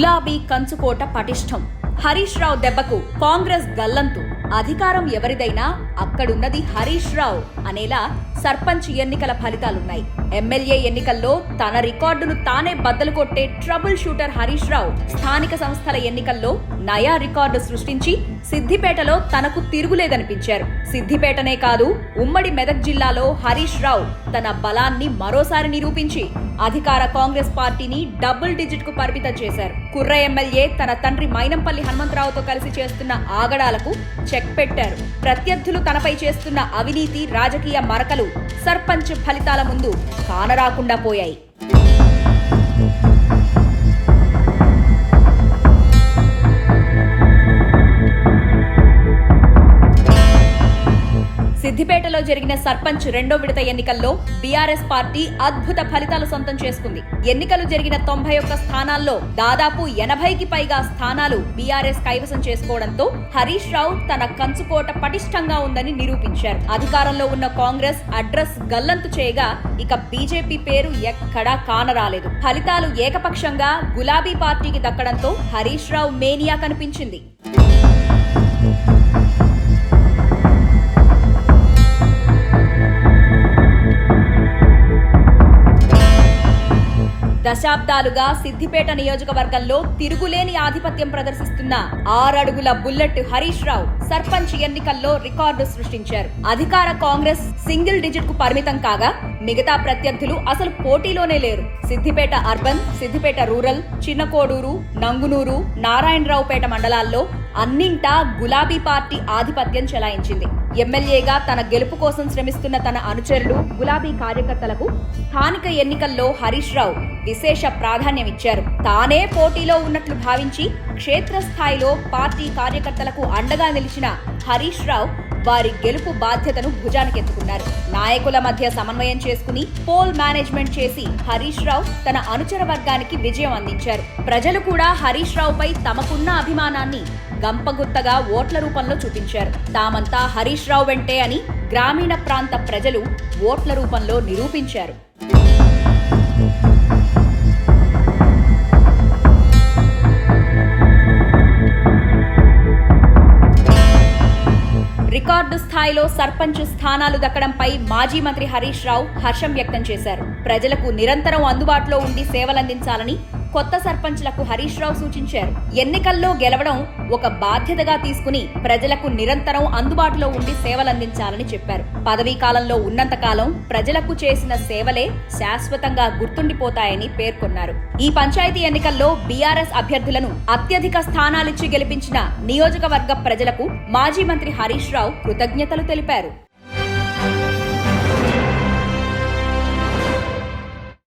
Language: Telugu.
గులాబీ కంచుకోట పటిష్టం. హరీష్ రావు దెబ్బకు కాంగ్రెస్ గల్లంతు. అధికారం ఎవరిదైనా అక్కడున్నది హరీష్ రావు అనేలా సర్పంచ్ ఎన్నికల ఫలితాలున్నాయి. ఎమ్మెల్యే ఎన్నికల్లో తన రికార్డును తానే బద్దలు కొట్టే ట్రబుల్ షూటర్ హరీష్ రావు స్థానిక సంస్థల ఎన్నికల్లో నయా రికార్డు సృష్టించి సిద్దిపేటలో తనకు తిరుగులేదనిపించారు. సిద్దిపేటనే కాదు ఉమ్మడి మెదక్ జిల్లాలో హరీష్ రావు తన బలాన్ని మరోసారి నిరూపించి అధికార కాంగ్రెస్ పార్టీని డబుల్ డిజిట్కు పరిమితం చేశారు. కుర్ర ఎమ్మెల్యే తన తండ్రి మైనంపల్లి హనుమంతరావుతో కలిసి చేస్తున్న ఆగడాలకు చెక్ పెట్టారు. ప్రత్యర్థులు తనపై చేస్తున్న అవినీతి రాజకీయ మరకలు సర్పంచ్ ఫలితాల ముందు కానరాకుండా పోయాయి. సిద్దిపేటలో జరిగిన సర్పంచ్ రెండో విడత ఎన్నికల్లో బీఆర్ఎస్ పార్టీ అద్భుత ఫలితాలు సొంతం చేసుకుంది. ఎన్నికలు జరిగిన తొంభై ఒక్క స్థానాల్లో దాదాపు ఎనభైకి పైగా స్థానాలు బీఆర్ఎస్ కైవసం చేసుకోవడంతో హరీష్ రావు తన కంచుకోట పటిష్టంగా ఉందని నిరూపించారు. అధికారంలో ఉన్న కాంగ్రెస్ అడ్రస్ గల్లంతు చేయగా ఇక బీజేపీ పేరు ఎక్కడా కానరాలేదు. ఫలితాలు ఏకపక్షంగా గులాబీ పార్టీకి దక్కడంతో హరీష్ రావు మేనియా కనిపించింది. దశాబ్దాలుగా సిద్దిపేట నియోజకవర్గంలో తిరుగులేని ఆధిపత్యం ప్రదర్శిస్తున్న ఆరడుగుల బుల్లెట్ హరీష్ రావు సర్పంచ్ ఎన్నికల్లో రికార్డు సృష్టించారు. అధికార కాంగ్రెస్ సింగిల్ డిజిట్కు పరిమితం కాగా మిగతా ప్రత్యర్థులు అసలు పోటీలోనే లేరు. సిద్దిపేట అర్బన్ సిద్దిపేట రూరల్ చిన్నకోడూరు నంగునూరు నారాయణరావుపేట మండలాల్లో అన్నింటా గులాబీ పార్టీ ఆధిపత్యం చెలాయించింది. ఎమ్మెల్యేగా తన గెలుపు కోసం శ్రమిస్తున్న తన అనుచరులు గులాబీ కార్యకర్తలకు స్థానిక ఎన్నికల్లో హరీష్ రావు విశేష ప్రాధాన్యమిచ్చారు. తానే పోటీలో ఉన్నట్లు భావించి క్షేత్రస్థాయిలో పార్టీ కార్యకర్తలకు అండగా నిలిచిన హరీష్ రావు వారి గెలుపు బాధ్యతను భుజానికెత్తుకున్నారు. నాయకుల మధ్య సమన్వయం చేసుకుని పోల్ మేనేజ్మెంట్ చేసి హరీష్ రావు తన అనుచర వర్గానికి విజయం అందించారు. ప్రజలు కూడా హరీష్ రావుపై తమకున్న అభిమానాన్ని గంపగుత్తగా ఓట్ల రూపంలో చూపించారు. తామంతా హరీష్ రావు వెంటే అని గ్రామీణ ప్రాంత ప్రజలు ఓట్ల రూపంలో నిరూపించారు. రికార్డు స్థాయిలో సర్పంచ్ స్థానాలు దక్కడంపై మాజీ మంత్రి హరీష్ రావు హర్షం వ్యక్తం చేశారు. ప్రజలకు నిరంతరం అందుబాటులో ఉండి సేవలందించాలని కొత్త సర్పంచ్లకు హరీష్ రావు సూచించారు. ఎన్నికల్లో గెలవడం ఒక బాధ్యతగా తీసుకుని ప్రజలకు నిరంతరం అందుబాటులో ఉండి సేవలందించాలని చెప్పారు. పదవీ కాలంలో ఉన్నంత కాలం ప్రజలకు చేసిన సేవలే శాశ్వతంగా గుర్తుండిపోతాయని పేర్కొన్నారు. ఈ పంచాయతీ ఎన్నికల్లో బీఆర్ఎస్ అభ్యర్థులను అత్యధిక స్థానాలిచ్చి గెలిపించిన నియోజకవర్గ ప్రజలకు మాజీ మంత్రి హరీష్ రావు కృతజ్ఞతలు తెలిపారు.